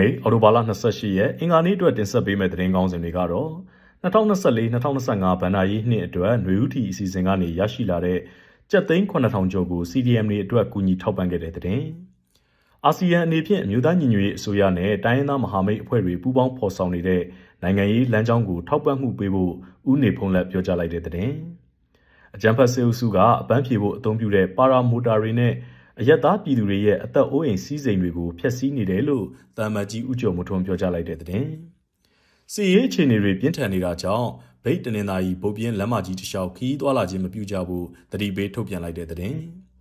နေ့အော်တိုဘာလ28ရက်အင်္ဂါနေ့အတွက်တင်ဆက်ပေးမယ့်သတင်းကောင်းစင်တွေကတော့2024-2025ဘဏ္ဍာရေးနှစ်အတွက်ຫນွေဥတီအစီအစဉ်ကနေရရှိလာတဲ့ကျပ်သိန်း9000ကျော်ကို CDM တွေအတွက်ကူညီထောက်ပံ့ခဲ့တဲ့သတင်းအာဆီယံအနေဖြင့်အမျိုးသားညီညွတ်ရေးအစိုးရနဲ့တိုင်းရင်းသားမဟာမိတ်အဖွဲ့တွေပူးပေါင်းဖော်ဆောင်နေတဲ့နိုင်ငံရေးလမ်းကြောင်းကိုထောက်ပံ့မှုပေးဖို့ဥနေဖုံးလက်ပြောကြားလိုက်တဲ့သတင်းအကြံဖတ်စေအုပ်စုကအပန်းဖြေဖို့အသုံးပြုတဲ့ပါရာမိုတာတွေနဲ့ အယက်သားပြည်သူတွေရဲ့အသက်အိုးအိမ်စီးစိမ်တွေကိုဖျက်ဆီးနေတယ်လို့တာမတ်ကြီးဦးကျော်မထွန်းပြောကြားလိုက်တဲ့သတင်း။စီရေးအခြေအနေတွေပြင်းထန်နေတာကြောင့်ဗိတ်တနင်္သာရီဗုတ်ပြင်းလမ်းမကြီးတစ်လျှောက်ခီးသွွာလာခြင်းမပြုကြဘူးတတိပေးထုတ်ပြန်လိုက်တဲ့သတင်း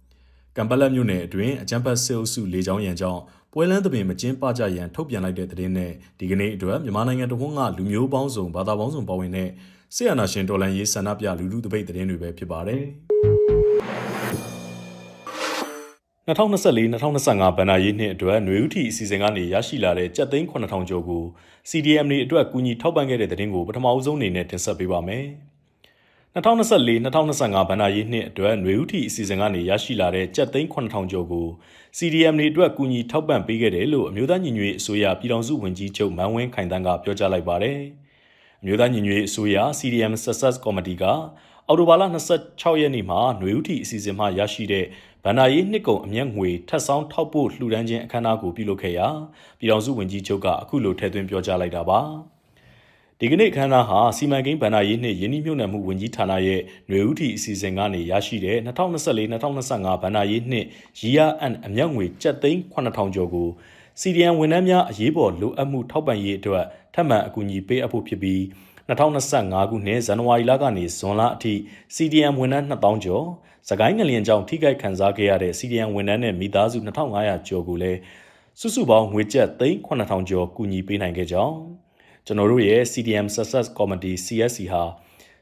။ကံပလက်မြို့နယ်အတွင်းအကြံဖတ်စေအုပ်စုလေကြောင်းရန်ကြောင့်ပွဲလန်းသပင်မကျင်းပကြရန်ထုတ်ပြန်လိုက်တဲ့သတင်းနဲ့ဒီကနေ့အတွက်မြန်မာနိုင်ငံတဝန်းကလူမျိုးပေါင်းစုံဘာသာပေါင်းစုံပါဝင်တဲ့ဆီယနာရှင်တော်လန်ရေးဆန္ဒပြလူလူတပိတ်သတင်းတွေပဲဖြစ်ပါတယ်။ 2024-2025ဘဏ္ဍာရေးနှစ်အတွက်ຫນွေဥတီအစီအစဉ်ကနေရရှိလာတဲ့ကျပ်သိန်း9000ကျော်ကို CDM တွေအတွက်ကူညီထောက်ပံ့ခဲ့တဲ့သတင်းကိုပထမအဆုံးအနေနဲ့တင်ဆက်ပေးပါမယ်။2024-2025ဘဏ္ဍာရေးနှစ်အတွက်ຫນွေဥတီအစီအစဉ်ကနေရရှိလာတဲ့ကျပ်သိန်း9000ကျော်ကို CDM တွေအတွက်ကူညီထောက်ပံ့ပေးခဲ့တယ်လို့အမျိုးသားညီညွတ်ရေးအစိုးရပြည်ထောင်စုဝန်ကြီးချုပ်မန်ဝင်းခိုင်တန်းကပြောကြားလိုက်ပါတယ်။အမျိုးသားညီညွတ်ရေးအစိုးရ CDM Success Committee ကအော်တိုဘာလ26ရက်နေ့မှာຫນွေဥတီအစီအစဉ်မှရရှိတဲ့ ဗန္ဒာရေးနှစ်ကုံအမျက်ငွေထပ်ဆောင်ထောက်ပို့လှူဒန်းခြင်းအခမ်းအနားကိုပြုလုပ်ခဲ့ရာပြည်ထောင်စုဝန်ကြီးချုပ်ကအခုလိုထည့်သွင်းပြောကြားလိုက်တာပါဒီကနေ့အခမ်းအနားဟာစီမံကိန်းဗန္ဒာရေးနှင့်ယင်းနှိမ့်မြုပ်နှံမှုဝန်ကြီးဌာနရဲ့ຫນွေဥတီအစီအစဉ်ကနေရရှိတဲ့2024-2025ဗန္ဒာရေးနှင့် Year End အမျက်ငွေကျပ်သိန်း9000ကျော်ကို CDN ဝန်ထမ်းများအရေးပေါ်လိုအပ်မှုထောက်ပံ့ရေးအတွက်ထပ်မံအကူအညီပေးအပ်ဖို့ဖြစ်ပြီး2025ခုနှစ်ဇန်နဝါရီလကနေဇွန်လအထိ CDM ဝန်ထမ်း2000ကျော် စကိုင်းငလျင်ကြောင့်ထိခိုက်ခံစားခဲ့ရတဲ့ CDM ဝန်ထမ်းနဲ့မိသားစု2500ကျော်ကိုလည်းစုစုပေါင်းငွေကျပ်3,000ကျော်ကူညီပေးနိုင်ခဲ့ကြောင်းကျွန်တော်တို့ရဲ့ CDM Success Committee CSC ဟာ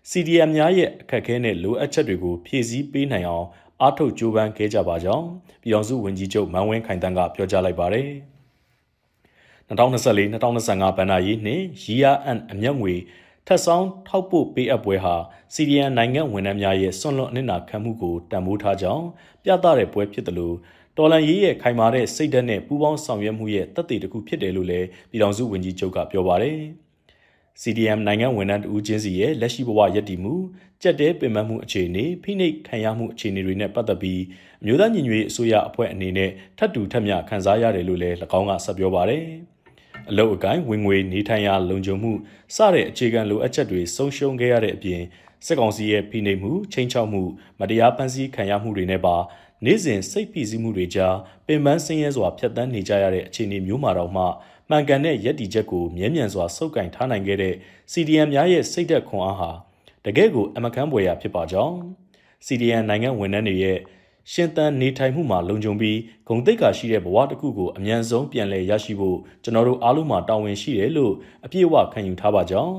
CDM များရဲ့အခက်အခဲနဲ့လိုအပ်ချက်တွေကိုဖြည့်ဆည်းပေးနိုင်အောင်အားထုတ်ကြိုးပမ်းခဲ့ကြပါကြောင်းပြည်အောင်စုဝန်ကြီးချုပ်မန်ဝင်းခိုင်တန်းကပြောကြားလိုက်ပါတယ်2024-2025ဘဏ္ဍာရေးနှင့် Year End အမျက်ငွေ ထက်ဆောင်ထောက်ပို့ပေးအပ်ပွဲဟာစီရီယန်နိုင်ငံဝန်ထမ်းများရဲ့စွန့်လွတ်အနစ်နာခံမှုကိုတံမိုးထားကြောင်းပြသတဲ့ပွဲဖြစ်တယ်လို့တော်လန်ရေးရဲ့ခိုင်မာတဲ့စိတ်ဓာတ်နဲ့ပူးပေါင်းဆောင်ရွက်မှုရဲ့တသက်တခုဖြစ်တယ်လို့လည်းပြည်ထောင်စုဝန်ကြီးချုပ်ကပြောပါတယ်။ CDM နိုင်ငံဝန်ထမ်းတူချင်းစီရဲ့လက်ရှိဘဝရည်တည်မှုကြက်တဲပင်ပန်းမှုအခြေအနေဖိနှိပ်ခံရမှုအခြေအနေတွေနဲ့ပတ်သက်ပြီးအမျိုးသားညီညွတ်ရေးအစိုးရအဖွဲ့အနေနဲ့ထပ်တူထပ်မျှခန်းစားရတယ်လို့လည်း၎င်းကဆက်ပြောပါတယ်။ အလုတ်အကိုင်းဝင်ငွေနေထိုင်ရာလုံခြုံမှုစတဲ့အခြေခံလိုအပ်ချက်တွေဆုံးရှုံးခဲ့ရတဲ့အပြင်စစ်ကောင်စီရဲ့ဖိနှိပ်မှုချိန်ချောက်မှုမတရားပန်းစည်းခံရမှုတွေနဲ့ပါနေ့စဉ်စိတ်ဖိစီးမှုတွေကြားပင်ပန်းဆင်းရဲစွာဖျက်ဆီးနေကြရတဲ့အခြေအနေမျိုးမှာတော့မှမှန်ကန်တဲ့ရည်တည်ချက်ကိုမြဲမြံစွာစုပ်ကိုင်ထားနိုင်ခဲ့တဲ့ CDM များရဲ့စိတ်သက်ခွန်အားဟာတကယ့်ကိုအမကန်းပွေရာဖြစ်ပါကြောင်း CDM နိုင်ငံဝန်ထမ်းတွေရဲ့ ရှင်သန်နေထိုင်မှုမှာလုံခြုံပြီးဂုံတိတ်ကရှိတဲ့ဘဝတစ်ခုကိုအမြန်ဆုံးပြန်လည်ရရှိဖို့ကျွန်တော်တို့အားလုံးမှာတာဝန်ရှိတယ်လို့အပြည့်အဝခံယူထားပါကြောင်း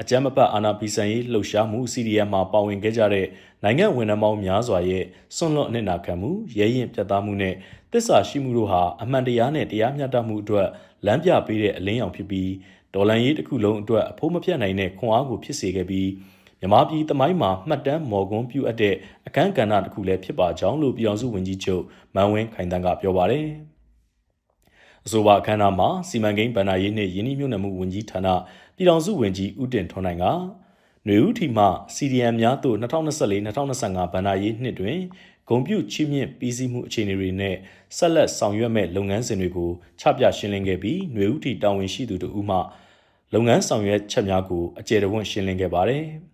အကြမ်းမပတ်အာဏာဖီဆန်ရေးလှုပ်ရှားမှု CDM မှာပါဝင်ခဲ့ကြတဲ့နိုင်ငံဝန်ထမ်းပေါင်းများစွာရဲ့စွန့်လွတ်အနစ်နာခံမှုရဲရင်ပြတ်သားမှုနဲ့တစ္ဆာရှိမှုတို့ဟာအမှန်တရားနဲ့တရားမျှတမှုအတွက်လမ်းပြပေးတဲ့အလင်းရောင်ဖြစ်ပြီးဒေါ်လန်ရေးတစ်ခုလုံးအတွက်အဖို့မပြတ်နိုင်တဲ့ခွန်အားကိုဖြစ်စေခဲ့ပြီး မြန်မာပြည်တမိုင်းမှာမှတ်တမ်းမော်ကွန်းပြုအပ်တဲ့အခမ်းကဏ္ဍတစ်ခုလည်းဖြစ်ပါကြောင်းလို့ပြည်အောင်စုဝန်ကြီးချုပ်မန်ဝင်းခိုင်တန်းကပြောပါတယ်အဆိုပါအခမ်းအနားမှာစီမံကိန်းဗန္ဒာရေးနှင့်ယင်းနှိမ့်မြုပ်နှံမှုဝန်ကြီးဌာနပြည်ထောင်စုဝန်ကြီးဦးတင်ထွန်းနိုင်ကနွေဦးထီမှ CDM များသို့2024-2025ဗန္ဒာရေးနှစ်တွင်ဂုံပြုချိမြင့်ပြီးစီးမှုအခြေအနေတွေနဲ့ဆက်လက်ဆောင်ရွက်မဲ့လုပ်ငန်းစဉ်တွေကိုချပြရှင်းလင်းခဲ့ပြီးနွေဦးထီတာဝန်ရှိသူတို့မှလုပ်ငန်းဆောင်ရွက်ချက်များကိုအကျယ်တဝင့်ရှင်းလင်းခဲ့ပါတယ်။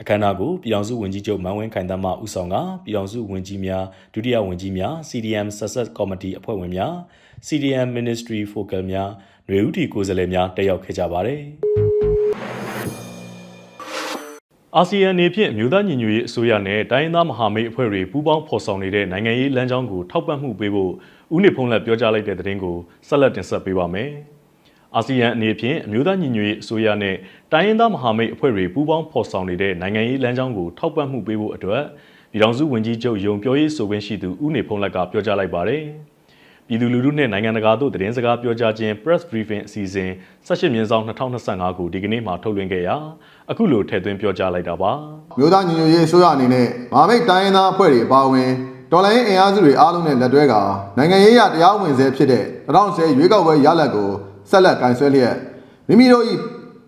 အခမ်းအနားကိုပြည်အောင်စုဝန်ကြီးချုပ်မန်ဝင်းခိုင်တမ်းမှဦးဆောင်ကပြည်အောင်စုဝန်ကြီးများဒုတိယဝန်ကြီးများ CDM Success Committee အဖွဲ့ဝင်များ CDM Ministry Focal များຫນွေဥတီကိုယ်စားလှယ်များတက်ရောက်ခဲ့ကြပါတယ်။အာဆီယံအနေဖြင့်မြို့သားညီညွတ်ရေးအစိုးရနဲ့တိုင်းရင်းသားမဟာမိတ်အဖွဲ့တွေပူးပေါင်းဖော်ဆောင်နေတဲ့နိုင်ငံရေးလမ်းကြောင်းကိုထောက်ပံ့မှုပေးဖို့ဦးနေဖုံးလက်ပြောကြားလိုက်တဲ့သတင်းကိုဆက်လက်တင်ဆက်ပေးပါမယ်။ အာဆီယံအနေဖြင့်အမျိုးသားညီညွတ်ရေးအစိုးရနဲ့တိုင်းရင်းသားမဟာမိတ်အဖွဲ့တွေပူးပေါင်းဖော်ဆောင်နေတဲ့နိုင်ငံရေးလမ်းကြောင်းကိုထောက်ပံ့မှုပေးဖို့အတွက်ပြည်ထောင်စုဝန်ကြီးချုပ်ယုံပြောရေးဆိုခွင့်ရှိသူဦးနေဖုံးလက်ကပြောကြားလိုက်ပါတယ်။ပြည်သူလူထုနဲ့နိုင်ငံတကာတို့သတင်းစကားပြောကြားခြင်း press briefing အစီအစဉ်18မြင်းဆောင်2025ကိုဒီကနေ့မှထုတ်လွှင့်ခဲ့ရာအခုလိုထည့်သွင်းပြောကြားလိုက်တာပါ။မြို့သားညီညွတ်ရေးအစိုးရအနေနဲ့မဟာမိတ်တိုင်းရင်းသားအဖွဲ့တွေအပါအဝင်တော်လိုင်းအင်အားစုတွေအားလုံးနဲ့လက်တွဲကနိုင်ငံရေးရတရားဝင်ဆဲဖြစ်တဲ့2010ရွေးကောက်ပွဲရလဒ်ကို ဆက်လက်ကင်ဆွဲလျက်မိမိတို့၏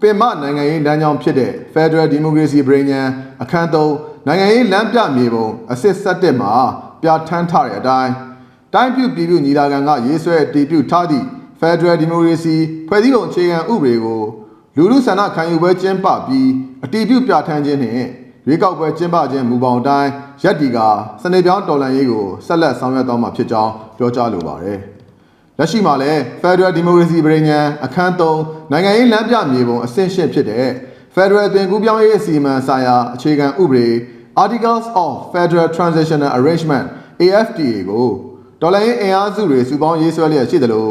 ပင်မနိုင်ငံရေးလမ်းကြောင်းဖြစ်တဲ့ Federal Democracy ပြည်ညံအခန်းသုံးနိုင်ငံရေးလမ်းပြမြေပုံအစစ်ဆက်တက်မှာပြဋ္ဌာန်းထားတဲ့အတိုင်းတိုင်းပြုပြည်ပြုညီလာခံကရေးဆွဲတည်ပြုထားသည့် Federal Democracy ဖွဲ့စည်းပုံအခြေခံဥပဒေကိုလူလူဆန္ဒခံယူပွဲကျင်းပပြီးအတည်ပြုပြဋ္ဌာန်းခြင်းနှင့်ရွေးကောက်ပွဲကျင်းပခြင်းမူပေါင်းအတိုင်းရက်တီကစနေပြောင်းတော်လှန်ရေးကိုဆက်လက်ဆောင်ရွက်သွားမှာဖြစ်ကြောင်းပြောကြားလိုပါတယ်။ လက်ရှိမှာလည်း Federal Democracy ပြည်ညံအခန်း3နိုင်ငံရေးလမ်းပြမြေပုံအဆင့်ရှင်းဖြစ်တဲ့ Federal သင်ကူးပြောင်းရေးအစီအမံဆိုင်ရာအခြေခံဥပဒေ Articles of Federal Transitional Arrangement AFTA ကိုတော်လှန်ရေးအင်အားစုတွေစုပေါင်းရေးဆွဲလျက်ရှိသလို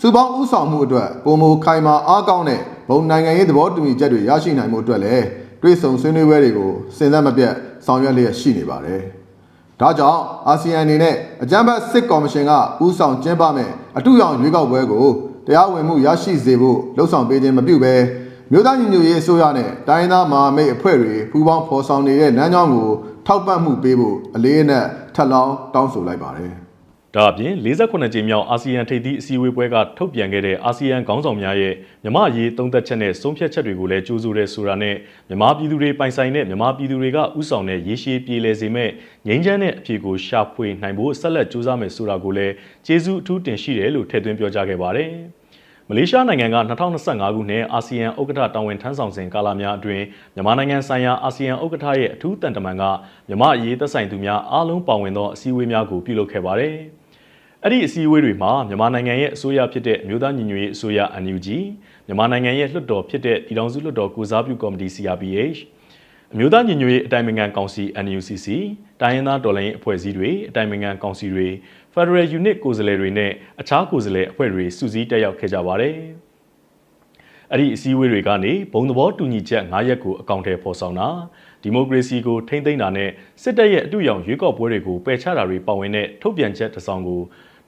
စုပေါင်းဥဆောင်မှုအတွက်ပုံမခိုင်မာအားကောင်းတဲ့ဘုံနိုင်ငံရေးသဘောတူညီချက်တွေရရှိနိုင်မှုအတွက်လည်းတွဲဆုံဆွေးနွေးပွဲတွေကိုစဉ်ဆက်မပြတ်ဆောင်ရွက်လျက်ရှိနေပါတယ်။ ဒါကြောင့်အာဆီယံအနေနဲ့အကြမ်းဖက်စစ်ကော်မရှင်ကဥဆောင်ကျင်းပမဲ့အတူရောင်ရွေးကောက်ပွဲကိုတရားဝင်မှုရရှိစေဖို့လှုံ့ဆော်ပေးခြင်းမပြုဘဲမြို့သားညီညွတ်ရေးအစိုးရနဲ့တိုင်းရင်းသားမဟာမိတ်အဖွဲ့တွေပူးပေါင်းဖော်ဆောင်နေတဲ့လမ်းကြောင်းကိုထောက်ပံ့မှုပေးဖို့အလေးအနက်ထပ်လောင်းတောင်းဆိုလိုက်ပါတယ်။ ဒါအပြင်48ကြိမ်မြောက်အာဆီယံထိပ်သီးအစည်းအဝေးပွဲကထုတ်ပြန်ခဲ့တဲ့အာဆီယံခေါင်းဆောင်များရဲ့မြမအရေးသုံးသက်ချက်နဲ့ဆုံးဖြတ်ချက်တွေကိုလည်းကြိုးဆိုရဲဆိုတာနဲ့မြမပြည်သူတွေပိုင်ဆိုင်တဲ့မြမပြည်သူတွေကဥဆောင်တဲ့ရေရှည်ပြည်လဲစေမဲ့ငြိမ်းချမ်းတဲ့အဖြေကိုရှာဖွေနိုင်ဖို့ဆက်လက်ကြိုးစားမယ်ဆိုတာကိုလည်းကျေးဇူးအထူးတင်ရှိတယ်လို့ထည့်သွင်းပြောကြားခဲ့ပါတယ်။မလေးရှားနိုင်ငံက2025ခုနှစ်အာဆီယံဥက္ကဋ္ဌတာဝန်ထမ်းဆောင်စဉ်ကာလများအတွင်းမြန်မာနိုင်ငံဆိုင်ရာအာဆီယံဥက္ကဋ္ဌရဲ့အထူးတန်တမန်ကမြန်မာအရေးသက်ဆိုင်သူများအားလုံးပါဝင်သောအစည်းအဝေးများကိုပြုလုပ်ခဲ့ပါတယ်။ အဲ့ဒီအစည်းအဝေးတွေမှာမြန်မာနိုင်ငံရဲ့အစိုးရဖြစ်တဲ့အမျိုးသားညီညွတ်ရေးအစိုးရ NUG မြန်မာနိုင်ငံရဲ့လွှတ်တော်ဖြစ်တဲ့ပြည်ထောင်စုလွှတ်တော်ကိုစားပြုကော်မတီ CRPH အမျိုးသားညီညွတ်ရေးအတိုင်ပင်ခံကောင်စီ NUCC တိုင်းရင်းသားတော်လှန်ရေးအဖွဲ့အစည်းတွေအတိုင်ပင်ခံကောင်စီတွေ Federal Unit ကိုယ်စားလှယ်တွေနဲ့အခြားကိုယ်စားလှယ်အဖွဲ့တွေစုစည်းတက်ရောက်ခဲ့ကြပါတယ်။အဲ့ဒီအစည်းအဝေးတွေကနေဘုံသဘောတူညီချက်9ရက်ကိုအကောင့်ထဲပေါ်ဆောင်တာဒီမိုကရေစီကိုထိမ့်သိမ်းတာနဲ့စစ်တပ်ရဲ့အတူရောင်ရွေးကောက်ပွဲတွေကိုပယ်ချတာတွေပါဝင်တဲ့ထုတ်ပြန်ချက်တစ်စောင်ကို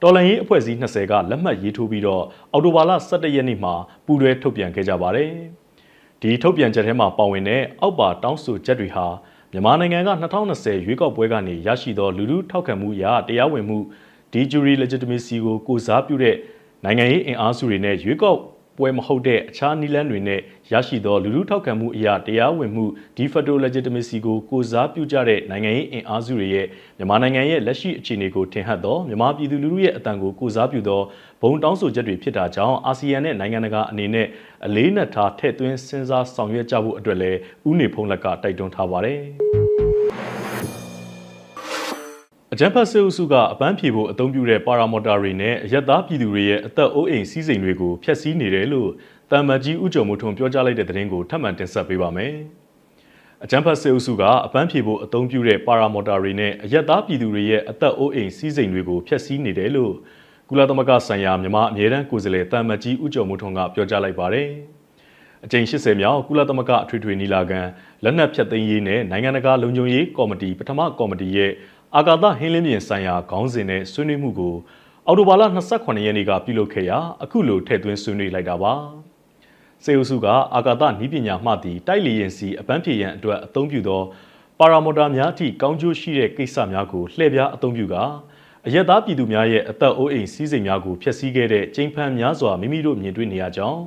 တော်လှန်ရေးအဖွဲ့အစည်း20ကလက်မှတ်ရေးထိုးပြီးတော့အော်တိုဘာလ17ရက်နေ့မှာပူးတွဲထုတ်ပြန်ခဲ့ကြပါတယ်။ဒီထုတ်ပြန်ချက်ထဲမှာပါဝင်တဲ့အောက်ပါတောင်းဆိုချက်တွေဟာမြန်မာနိုင်ငံက2020ရွေးကောက်ပွဲကနေရရှိသောလူထုထောက်ခံမှုရတရားဝင်မှုဒီ jury legitimacy ကိုကိုစားပြုတဲ့နိုင်ငံရေးအင်အားစုတွေနဲ့ရွေးကောက် ပွဲမဟုတ်တဲ့အခြားနည်းလမ်းတွေနဲ့ရရှိသောလူထုထောက်ခံမှုအရာတရားဝင်မှု de facto legitimacy ကိုကိုစားပြုကြတဲ့နိုင်ငံရေးအင်အားစုတွေရဲ့မြန်မာနိုင်ငံရဲ့လက်ရှိအခြေအနေကိုထင်ဟပ်သောမြန်မာပြည်သူလူထုရဲ့အတန်ကိုကိုစားပြုသောဘုံတောင်းဆိုချက်တွေဖြစ်တာကြောင့်အာဆီယံနဲ့နိုင်ငံတကာအနေနဲ့အလေးနက်ထားထည့်သွင်းစဉ်းစားဆောင်ရွက်ကြဖို့အတွက်လည်းဥနေဖုံးလက်ကတိုက်တွန်းထားပါတယ်။ အကြံဖတ်စစ်အုပ်စုကအပန်းဖြေဖို့အသုံးပြုတဲ့ပါရာမော်တာတွေနဲ့အရက်သားပြည်သူတွေရဲ့အသက်အိုးအိမ်စီးစိမ်တွေကိုဖျက်ဆီးနေတယ်လို့တမ်မတ်ကြီးဦးကျော်မိုးထွန်းပြောကြားလိုက်တဲ့သတင်းကိုထပ်မံတင်ဆက်ပေးပါမယ်။အကြံဖတ်စစ်အုပ်စုကအပန်းဖြေဖို့အသုံးပြုတဲ့ပါရာမော်တာတွေနဲ့အရက်သားပြည်သူတွေရဲ့အသက်အိုးအိမ်စီးစိမ်တွေကိုဖျက်ဆီးနေတယ်လို့ကုလသမဂ္ဂဆိုင်ရာမြန်မာအမြဲတမ်းကိုယ်စားလှယ်တမ်မတ်ကြီးဦးကျော်မိုးထွန်းကပြောကြားလိုက်ပါတယ်။အကြိမ်80မြောက်ကုလသမဂ္ဂအထွေထွေညီလာခံလက်နက်ဖြတ်သိမ်းရေးနဲ့နိုင်ငံတကာလုံခြုံရေးကော်မတီပထမကော်မတီရဲ့ အာကာသဟင်းလင်းပြင်ဆိုင်ရာခေါင်းစဉ်နဲ့ဆွေးနွေးမှုကိုအော်တိုဘာလ28ရက်နေ့ကပြုလုပ်ခဲ့ရာအခုလိုထည့်သွင်းဆွေးနွေးလိုက်တာပါစေအုပ်စုကအာကာသနည်းပညာမှသည့်တိုက်လျင်စီအပန်းဖြေရန်အတွက်အသုံးပြုသောပါရာမော်တာများအထိကောင်းကျိုးရှိတဲ့ကိစ္စများကိုလှည့်ပြားအသုံးပြုကာအရက်သားပြည်သူများရဲ့အသက်အိုးအိမ်စီးစိမ်များကိုဖျက်ဆီးခဲ့တဲ့ကျင်းဖန်များစွာမိမိတို့မြင်တွေ့နေရကြောင်း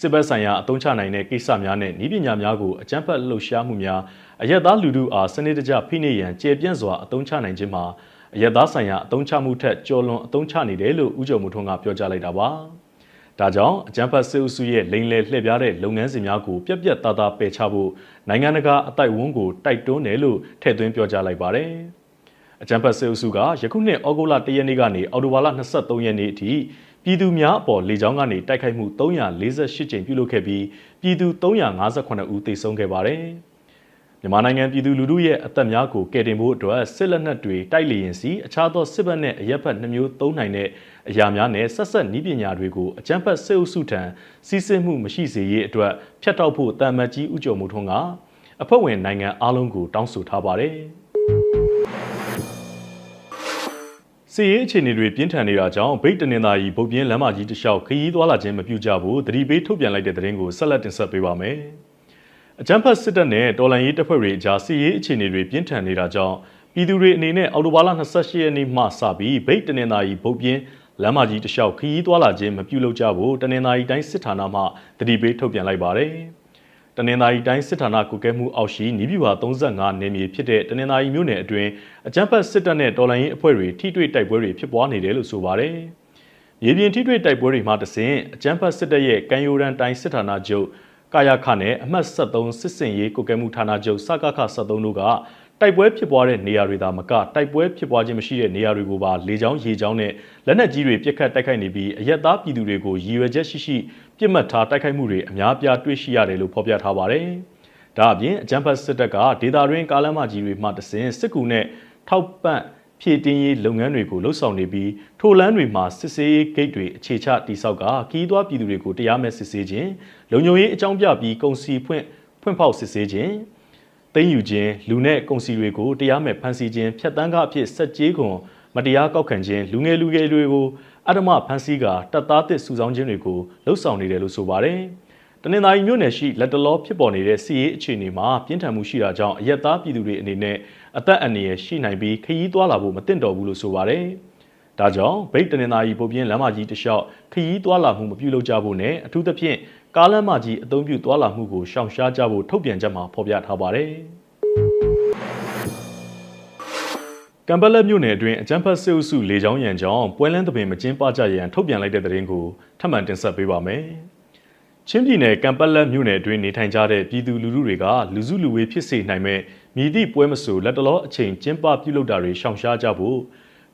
စစ်ဘက်ဆိုင်ရာအသုံးချနိုင်တဲ့ကိစ္စများနဲ့ဤပညာများကိုအကြမ်းဖက်လှုပ်ရှားမှုများအရက်သားလူထုအားစနစ်တကျဖိနှိပ်ရန်ကျေပြန့်စွာအသုံးချနိုင်ခြင်းမှာအရက်သားဆိုင်ရာအသုံးချမှုထက်ကျော်လွန်အသုံးချနေတယ်လို့ဦးကျော်မှုထွန်းကပြောကြားလိုက်တာပါ။ဒါကြောင့်အကြမ်းဖက်စစ်အုပ်စုရဲ့လိန်လယ်လှည့်ပြားတဲ့လုပ်ငန်းစဉ်များကိုပြက်ပြက်သားသားပယ်ချဖို့နိုင်ငံတကာအတိုက်ဝန်းကိုတိုက်တွန်းတယ်လို့ထည့်သွင်းပြောကြားလိုက်ပါတယ်။အကြံဖတ်စစ်အုပ်စုကယခုနှစ်ဩဂုတ်လ၁ရက်နေ့ကနေအော်တိုဘာလ23ရက်နေ့အထိ ပြည်သူများအပေါ်လေကြောင်းကနေတိုက်ခိုက်မှု348ကြိမ်ပြုလုပ်ခဲ့ပြီးပြည်သူ358ဦးသေဆုံးခဲ့ပါတယ်။မြန်မာနိုင်ငံပြည်သူလူထုရဲ့အသက်များကိုကယ်တင်ဖို့အတွက်စစ်လက်နက်တွေတိုက်လျင်စီအခြားသောစစ်ဘက်နဲ့အရက်ဘက်နှမျိုးသုံးနိုင်တဲ့အရာများနဲ့ဆက်ဆက်နီးပညာတွေကိုအကြမ်းဖက်စစ်အုပ်စုထံစီးဆင်းမှုမရှိစေရေးအတွက်ဖျက်တောက်ဖို့တာမတ်ကြီးဦးကျော်မိုးထွန်းကအဖွဲ့ဝင်နိုင်ငံအားလုံးကိုတောင်းဆိုထားပါတယ် စီရေးအခြေအနေတွေပြင်းထန်နေတာကြောင့်ဗိတ်တနင်္သာရီဗုတ်ပြင်းလမ်းမကြီးတစ်လျှောက်ခရီးသွားလာခြင်းမပြုကြဘူးတတိပေးထုတ်ပြန်လိုက်တဲ့သတင်းကိုဆက်လက်တင်ဆက်ပေးပါမယ်။အကြမ်းဖက်စစ်တပ်နဲ့တော်လှန်ရေးတပ်ဖွဲ့တွေအကြားစစ်ရေးအခြေအနေတွေပြင်းထန်နေတာကြောင့်ပြည်သူတွေအနေနဲ့အော်တိုဘာလ28ရက်နေ့မှစပြီးဗိတ်တနင်္သာရီဗုတ်ပြင်းလမ်းမကြီးတစ်လျှောက်ခရီးသွားလာခြင်းမပြုလုပ်ကြဖို့တနင်္သာရီတိုင်းစစ်ဌာနမှတတိပေးထုတ်ပြန်လိုက်ပါတယ်။ တနင်္သာရီတိုင်းစစ်ဌာနကုကဲမှုအောက်ရှိနီးပြူဟာ35နေမြေဖြစ်တဲ့တနင်္သာရီမြို့နယ်အတွင်းအကြမ်းဖက်စစ်တပ်နဲ့တော်လှန်ရေးအဖွဲ့တွေထိတွေ့တိုက်ပွဲတွေဖြစ်ပွားနေတယ်လို့ဆိုပါတယ်။မြေပြင်ထိတွေ့တိုက်ပွဲတွေမှာတစဉ်အကြမ်းဖက်စစ်တပ်ရဲ့ကံယိုရန်တိုင်းစစ်ဌာနချုပ်ကာယခနဲ့အမှတ်73စစ်စင်ရေးကုကဲမှုဌာနချုပ်စကခ73တို့ကတိုက်ပွဲဖြစ်ပွားတဲ့နေရာတွေသာမကတိုက်ပွဲဖြစ်ပွားခြင်းမရှိတဲ့နေရာတွေကိုပါလေကြောင်းရေကြောင်းနဲ့လက်နက်ကြီးတွေပြစ်ခတ်တိုက်ခိုက်နေပြီးအရက်သားပြည်သူတွေကိုရည်ရွယ်ချက်ရှိရှိ ပြစ်မှတ်ထားတိုက်ခိုက်မှုတွေအများပြားတွေ့ရှိရတယ်လို့ဖော်ပြထားပါတယ်။ဒါအပြင်အကြမ်းဖက်စစ်တပ်ကဒေတာရင်းကားလမ်းမကြီးတွေမှတစဉ်စစ်ကူနဲ့ထောက်ပံ့ဖြည့်တင်းရေးလုပ်ငန်းတွေကိုလှုပ်ဆောင်နေပြီးထိုလမ်းတွေမှာစစ်ဆေးရေးဂိတ်တွေအခြေချတိစောက်ကခီးသွွားပြည်သူတွေကိုတရားမဲ့စစ်ဆေးခြင်းလုံခြုံရေးအကြောင်းပြပြီးကုန်စည်ဖွင့်ဖွင့်ဖောက်စစ်ဆေးခြင်းသိမ်းယူခြင်းလူနဲ့ကုန်စည်တွေကိုတရားမဲ့ဖမ်းဆီးခြင်းဖျက်ဆီးကားအဖြစ်ဆက်ကြေးခွန်မတရားကောက်ခံခြင်းလူငယ်လူငယ်တွေကို အဓမ္မဖမ်းဆီးကာတပ်သားသစ်စုဆောင်းခြင်းတွေကိုလှုပ်ဆောင်နေတယ်လို့ဆိုပါတယ်။တနင်္သာရီမြို့နယ်ရှိလက်တလောဖြစ်ပေါ်နေတဲ့စီးရေးအခြေအနေမှာပြင်းထန်မှုရှိတာကြောင့်အရက်သားပြည်သူတွေအနေနဲ့အသက်အန္တရာယ်ရှိနိုင်ပြီးခရီးသွားလာဖို့မသင့်တော်ဘူးလို့ဆိုပါတယ်။ဒါကြောင့်ဗိတ်တနင်္သာရီပုံပြင်းလမ်းမကြီးတစ်လျှောက်ခရီးသွားလာမှုမပြုလုပ်ကြဖို့နဲ့အထူးသဖြင့်ကားလမ်းမကြီးအသုံးပြုသွားလာမှုကိုရှောင်ရှားကြဖို့ထုတ်ပြန်ချက်မှာဖော်ပြထားပါတယ်။ ကမ်ဘလက်မြို့နယ်အတွင်းအကြမ်းဖက်စစ်အုပ်စုလေကြောင်းရန်ကြောင့်ပွဲလန်းသပင်မကျင်းပကြရန်ထုတ်ပြန်လိုက်တဲ့သတင်းကိုထပ်မံတင်ဆက်ပေးပါမယ်။ချင်းပြည်နယ်ကမ်ပလက်မြို့နယ်အတွင်းနေထိုင်ကြတဲ့ပြည်သူလူထုတွေကလူစုလူဝေးဖြစ်စေနိုင်မဲ့မြည်သည့်ပွဲမဆိုလက်တလောအချိန်ကျင်းပပြုလုပ်တာတွေရှောင်ရှားကြဖို့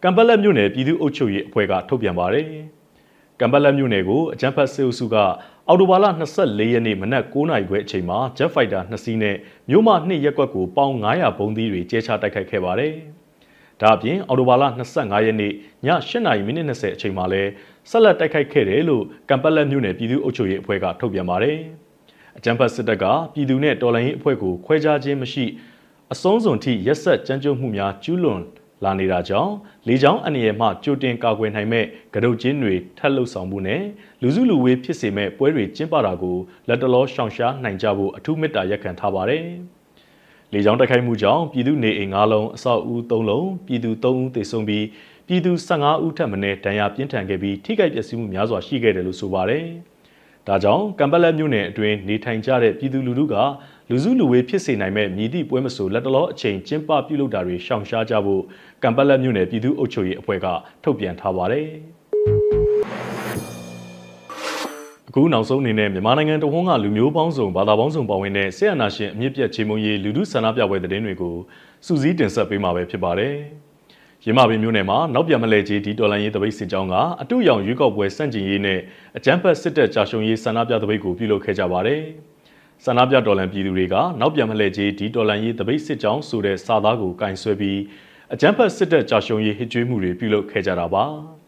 ကမ်ပလက်မြို့နယ်ပြည်သူ့အုပ်ချုပ်ရေးအဖွဲ့ကထုတ်ပြန်ပါတယ်။ကမ်ပလက်မြို့နယ်ကိုအကြမ်းဖက်စစ်အုပ်စုကအော်တိုဘာလ24ရက်နေ့မနက်9:00နာရီခွဲအချိန်မှာ Jet Fighter 2စီးနဲ့မြို့မ2ရက်ကွက်ကိုပေါင်900ဘုံသီးတွေကျဲချတိုက်ခိုက်ခဲ့ပါတယ်။ ဒါအပြင်အော်တိုဘာလ25ရက်နေ့ည8:30မိနစ်20အချိန်မှာလဲဆက်လက်တိုက်ခိုက်ခဲ့တယ်လို့ကမ်ပလက်မြို့နယ်ပြည်သူ့အုပ်ချုပ်ရေးအဖွဲ့ကထုတ်ပြန်ပါတယ်။အကြမ်းဖက်စစ်တပ်ကပြည်သူနဲ့တော်လှန်ရေးအဖွဲ့ကိုခွဲခြားခြင်းမရှိအစုံစုံထိရက်ဆက်ကြမ်းကြုတ်မှုများကျူးလွန်လာနေတာကြောင့်လေကြောင်းအန္တရာယ်မှကြိုတင်ကာကွယ်နိုင်မဲ့ကရုတ်ချင်းတွေထပ်လှုပ်ဆောင်မှုနဲ့လူစုလူဝေးဖြစ်စေမဲ့ပွဲတွေကျင်းပတာကိုလက်တလောရှောင်ရှားနိုင်ကြဖို့အထူးမေတ္တာရက်ခံထားပါတယ်။ လေကြောင်းတိုက်ခိုက်မှုကြောင့်ပြည်သူနေအိမ်၅လုံးအဆောက်အဦ၃လုံးပြည်သူ၃ဦးသေဆုံးပြီးပြည်သူ15ဦးထပ်မံဒဏ်ရာပြင်းထန်ခဲ့ပြီးထိခိုက်ပျက်စီးမှုများစွာရှိခဲ့တယ်လို့ဆိုပါတယ်။ဒါကြောင့်ကံပလက်မြို့နယ်အတွင်းနေထိုင်ကြတဲ့ပြည်သူလူထုကလူစုလူဝေးဖြစ်စေနိုင်မဲ့မြည်သည့်ပွဲမဆိုလက်တလောအချိန်ကျင်းပပြုလုပ်တာတွေရှောင်ရှားကြဖို့ကံပလက်မြို့နယ်ပြည်သူ့အုပ်ချုပ်ရေးအဖွဲ့ကထုတ်ပြန်ထားပါတယ်။ အခုနောက်ဆုံးအနေနဲ့မြန်မာနိုင်ငံတဝန်းကလူမျိုးပေါင်းစုံဘာသာပေါင်းစုံပါဝင်တဲ့ဆေးအနာရှင်အမြင့်ပြတ်ချေမုံရေးလူထုဆန္ဒပြပွဲသတင်းတွေကိုစူးစီးတင်ဆက်ပေးမှာပဲဖြစ်ပါတယ်။ရမပင်မျိုးနယ်မှာနောက်ပြန်မလဲကြီးဒီတော်လန်ရေးတပိတ်စစ်ကြောင်းကအတုရောင်ရွေးကောက်ပွဲစန့်ကျင်ရေးနဲ့အကြမ်းဖက်စစ်တပ်ကြာရှုံရေးဆန္ဒပြတပိတ်ကိုပြုလုပ်ခဲ့ကြပါတယ်။ဆန္ဒပြတော်လန်ပြည်သူတွေကနောက်ပြန်မလဲကြီးဒီတော်လန်ရေးတပိတ်စစ်ကြောင်းဆိုတဲ့စာသားကိုကင်ဆွဲပြီးအကြမ်းဖက်စစ်တပ်ကြာရှုံရေးဟစ်ကြွေးမှုတွေပြုလုပ်ခဲ့ကြတာပါ။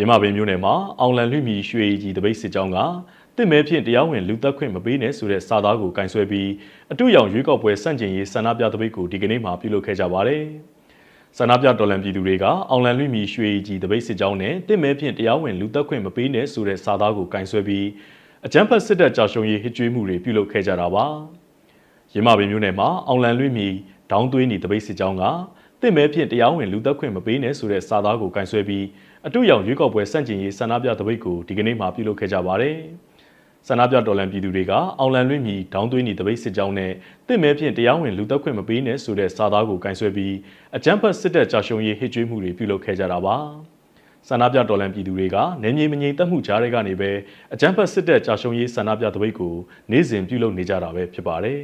ရမပင်မျိုးနယ်မှာအောင်လန်လွှမီရွှေကြီးတပိတ်စစ်ကြောင်းကတစ်မဲဖြင့်တရားဝင်လူသက်ခွင့်မပေးနဲ့ဆိုတဲ့စာသားကိုကင်ဆွဲပြီးအတူရောင်ရွေးကောက်ပွဲစန့်ကျင်ရေးဆန္ဒပြတပိတ်ကိုဒီကနေ့မှပြုလုပ်ခဲ့ကြပါတယ်။ဆန္ဒပြတော်လှန်ပြည်သူတွေကအောင်လန်လွှမီရွှေကြီးတပိတ်စစ်ကြောင်းနဲ့တစ်မဲဖြင့်တရားဝင်လူသက်ခွင့်မပေးနဲ့ဆိုတဲ့စာသားကိုကင်ဆွဲပြီးအကြမ်းဖက်စစ်တပ်ကြာရှုံရေးဟစ်ကြွေးမှုတွေပြုလုပ်ခဲ့ကြတာပါ။ရမပင်မျိုးနယ်မှာအောင်လန်လွှမီဒေါင်းသွေးနီတပိတ်စစ်ကြောင်းကတစ်မဲဖြင့်တရားဝင်လူသက်ခွင့်မပေးနဲ့ဆိုတဲ့စာသားကိုကင်ဆွဲပြီး အတူရောင်ရွေးကောက်ပွဲစန့်ကျင်ရေးဆန္ဒပြတပိတ်ကိုဒီကနေ့မှပြုလုပ်ခဲ့ကြပါတယ်။ဆန္ဒပြတော်လှန်ပြည်သူတွေကအောင်လန်လွင့်မြီဒေါင်းသွင်းဤတပိတ်စစ်ကြောင်းနဲ့တစ်မဲဖြင့်တရားဝင်လူသက်ခွင့်မပေးနဲ့ဆိုတဲ့စာသားကိုကင်ဆွဲပြီးအကြမ်းဖက်စစ်တပ်ကြာရှုံရေးဟစ်ကြွေးမှုတွေပြုလုပ်ခဲ့ကြတာပါဆန္ဒပြတော်လှန်ပြည်သူတွေကနေမြေမငြိမ်သက်မှုကြားတွေကနေပဲအကြမ်းဖက်စစ်တပ်ကြာရှုံရေးဆန္ဒပြတပိတ်ကိုနေ့စဉ်ပြုလုပ်နေကြတာပဲဖြစ်ပါတယ်